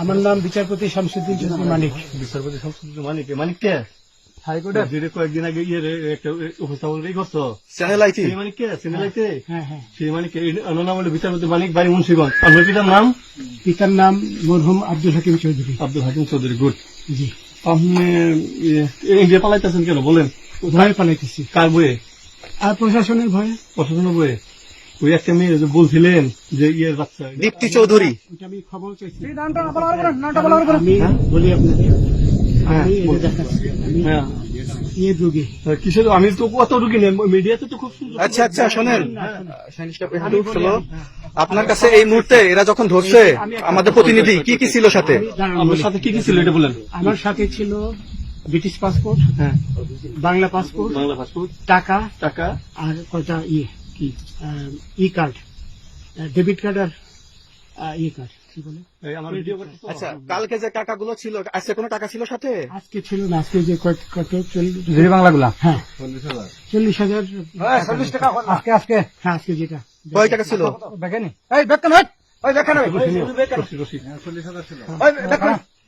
আমার নাম বিচারপতি শামসুদ্দিন চৌধুরী মানিক। বিচারপতি সংসদ মানিক মানিক কে? হাইকোর্টের কয়েকদিন আগে ইয়ে একটা উপস্থাপন ই চ্যানেল আইটি মানিক কে? সিনেলাইতে হ্যাঁ হ্যাঁ সেই মানিক নাম হলো বিচারপতি মানিক বাড়ি মুন্সিগঞ্জ। আপনার পিতার নাম? পিতার নাম মরহুম আব্দুল হাকিম চৌধুরী। আব্দুল হাকিম চৌধুরী গুড। জি। আপনি ইন্ডিয়া পালাইতেছেন কেন? বলেন। ভয়ে পালাইতেছি। কার বইয়ে আর প্রশাসনের ভয়ে। প্রশাসনের বইয়ে ওই একটা মেয়ে যে বলছিলেন যে ইয়ে বাচ্চা। দীপ্তি চৌধুরী। আমি খবর চাইছি। আমি বলি আপনাকে। হ্যাঁ, আমি আমি হ্যাঁ। ইয়ে রোগী আমি তো কত ঢুকি না মিডিয়াতে তো খুব আচ্ছা আচ্ছা শোনেন। আপনার কাছে এই মুহূর্তে এরা যখন ধরছে আমাদের প্রতিনিধি কি কি ছিল সাথে? আমি দাঁড়ান আপনার বলি। সাথে কি কি ছিল এটা বলেন। আমার সাথে ছিল ব্রিটিশ পাসপোর্ট হ্যাঁ। Bangla passport Bangla passport. টাকা টাকা। আর কয়টা ইয়ে। কি ই কার্ড ডেবিট কার্ড আর ই কার্ড কি বলে? এই আমার ভিডিও করতে তো? আচ্ছা কালকে যে টাকাগুলো ছিল আজকে কোনো টাকা ছিল সাথে? আজকে ছিল না আজকে যে কত কত চল্লিশ বাংলাগুলা? হ্যাঁ। চল্লিশ হাজার। চল্লিশ টাকা আজকে আজকে? হ্যাঁ আজকে যেটা। কয় টাকা ছিল? দেখেনি এই দেখেন ওই দেখেন। ওই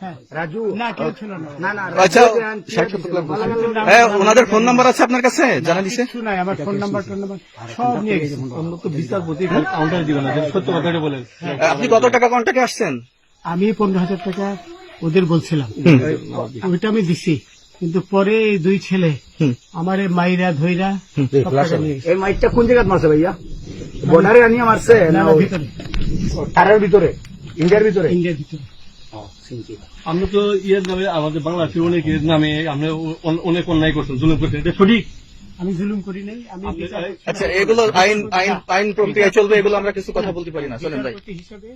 হ্যাঁ। হ্যাঁ ওনাদের ফোন নাম্বার আছে আপনার কাছে? জানা দিছে আমার ফোন নাম্বার সব নিয়ে গেছে। বিচারপতি খালি দিবেন সত্য কথাটা বলেন। আপনি কত টাকা কন্টাক্টে আসছেন? আমি পনেরো হাজার টাকা ওদের বলছিলাম। ওইটা আমি দিছি কিন্তু পরে এই দুই ছেলে হুম। আমার এই মাইরা ধইরা গেছে। এই মাইকটা কোন জায়গায় মারছে ভাইয়া? বর্ডারে আনিয়ে মারছে না, ভিতরে। তারের ভিতরে? ইন্ডিয়ার ভিতরে? ইন্ডিয়ার ভিতরে। আমরা তো ইয়ের নামে আমাদের বাংলাদেশে অনেকের নামে আমরা অনেক অন্যায় করছেন জুলুম করছেন এটা সঠিক? আমি জুলুম করি নাই আমি আচ্ছা এগুলো আইন আইন আইন প্রক্রিয়া চলবে এগুলো আমরা কিছু কথা বলতে পারি না চলেন ভাই। হিসাবে